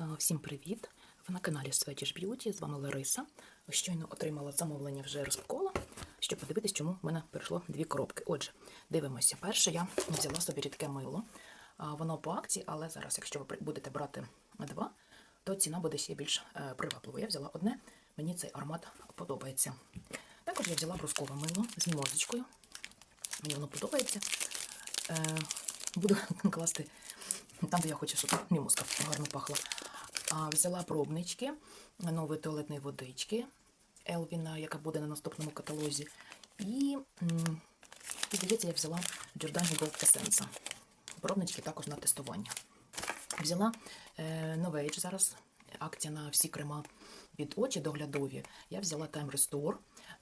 Всім привіт! Ви на каналі Swedish Beauty, з вами Лариса. Щойно отримала замовлення вже розпакувала, щоб подивитись, чому в мене прийшло дві коробки. Отже, дивимося. Перше я взяла собі рідке мило. Воно по акції, але зараз, якщо ви будете брати два, то ціна буде ще більш е, привабливою. Я взяла одне, мені цей аромат подобається. Також я взяла брускове мило з мімозочкою. Мені воно подобається. Е, Буду класти там, де я хочу, щоб мімозка гарно пахла. А, взяла пробнички, нової туалетної водички Елвіна, яка буде на наступному каталозі. І, і здається, я взяла Giordani Gold Essence. Пробнички також на тестування. Взяла е, Novage зараз. Акція на всі крема від очі доглядові. Я взяла Time Restore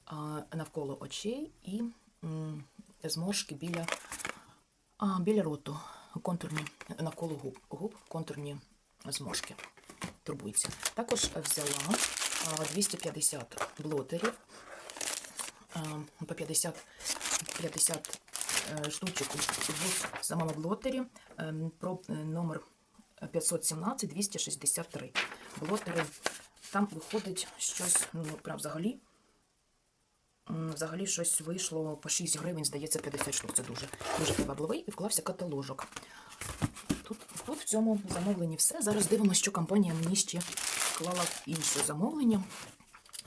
а, навколо очей і м, зморшки біля, а, біля роту. Контурні навколо губ, губ контурні зморшки. Турбується. Також взяла 250 блотерів по 50, 50 е, штучок в самому блотері. Ем, Про е, номер 517 263. Блотери. Там виходить щось, ну, прям взагалі. Взагалі щось вийшло по 6 гривень, здається, 50 штук. Це дуже, дуже привабливий. І вклався каталожок. Тут, тут в цьому замовленні все. Зараз дивимося, що компанія мені ще вклала інше замовлення.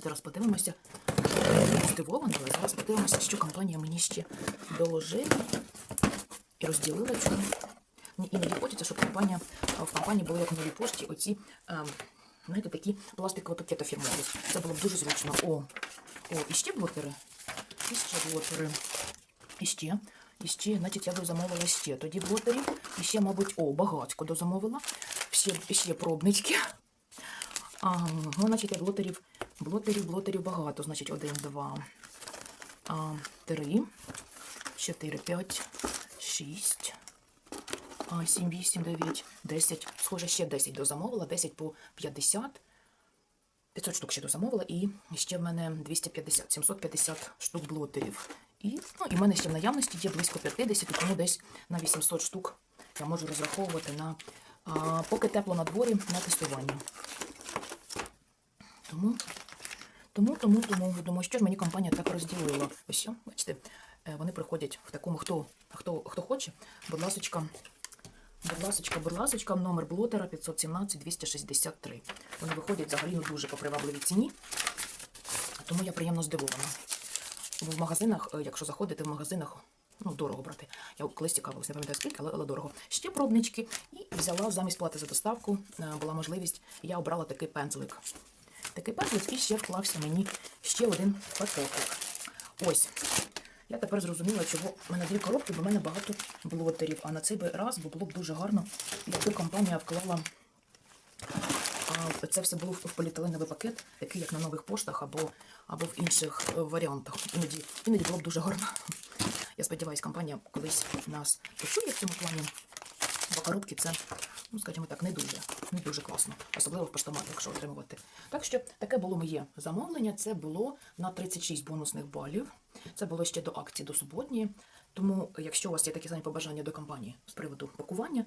Зараз подивимося. Здивована, але зараз подивимося, що компанія мені ще доложила і розділила чому. Мені іноді хочеться, щоб компанія, в компанії були як новій пошті оці, ем, знаєте, такі пластикові пакети фірмові. Це було б дуже зручно. О, о, і ще блокери. І ще блокери. І ще. І ще, значить, я дозамовила ще тоді блотерів. І ще, мабуть, о, багатько дозамовила. Ще, ще пробнички. А, ну, значить, я блотерів, блотерів, блотерів багато. Значить, один, два, а, три, чотири, п'ять, шість, а, сім, вісім, дев'ять, десять. Схоже, ще 10 дозамовила, 10 по 50. 500 штук ще дозамовила, і ще в мене 250, 750 штук блотерів. І, ну, і в мене ще в наявності є близько 50, тому десь на 800 штук я можу розраховувати на, а, поки тепло на дворі, на тестування. Тому, тому, тому, тому, думаю, що ж мені компанія так розділила. Ось бачите, е, вони приходять в такому, хто, хто, хто хоче, будь ласочка, Будь ласочка, будь ласочка, номер блотера 517 263. Вони виходять взагалі ну, дуже по привабливій ціні, тому я приємно здивована. Бо в магазинах, е, якщо заходити в магазинах, ну, дорого брати. Я колись цікавилася, не пам'ятаю скільки, але, але дорого. Ще пробнички і взяла замість плати за доставку, е, була можливість, я обрала такий пензлик. Такий пензлик і ще вклався мені ще один пакетик. Ось. Я тепер зрозуміла, чого в мене дві коробки, бо в мене багато блотерів. А на цей раз було б дуже гарно, якби компанія вклала це все було в в поліетиленовий пакет, такий як на нових поштах або, або в інших е, варіантах. Іноді, іноді було б дуже гарно. Я сподіваюся, компанія колись нас почує в цьому плані. Бо коробки це, ну скажімо так, не дуже, не дуже класно, особливо в поштоматі, якщо отримувати. Так що таке було моє замовлення. Це було на 36 бонусних балів. Це було ще до акції до суботньої. Тому, якщо у вас є такі самі побажання до компанії з приводу пакування,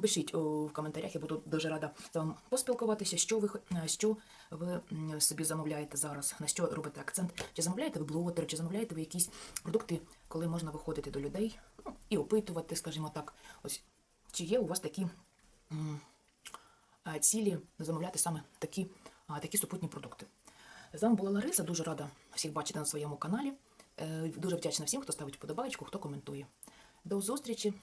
пишіть в коментарях, я буду дуже рада з вами поспілкуватися, що ви е, що ви собі замовляєте зараз, на що робите акцент. Чи замовляєте ви блотер, чи замовляєте ви якісь продукти, коли можна виходити до людей ну, і опитувати, скажімо так, ось чи є у вас такі цілі замовляти саме такі, такі супутні продукти. З вами була Лариса, дуже рада всіх бачити на своєму каналі. Е, Дуже вдячна всім, хто ставить вподобайку, хто коментує. До зустрічі!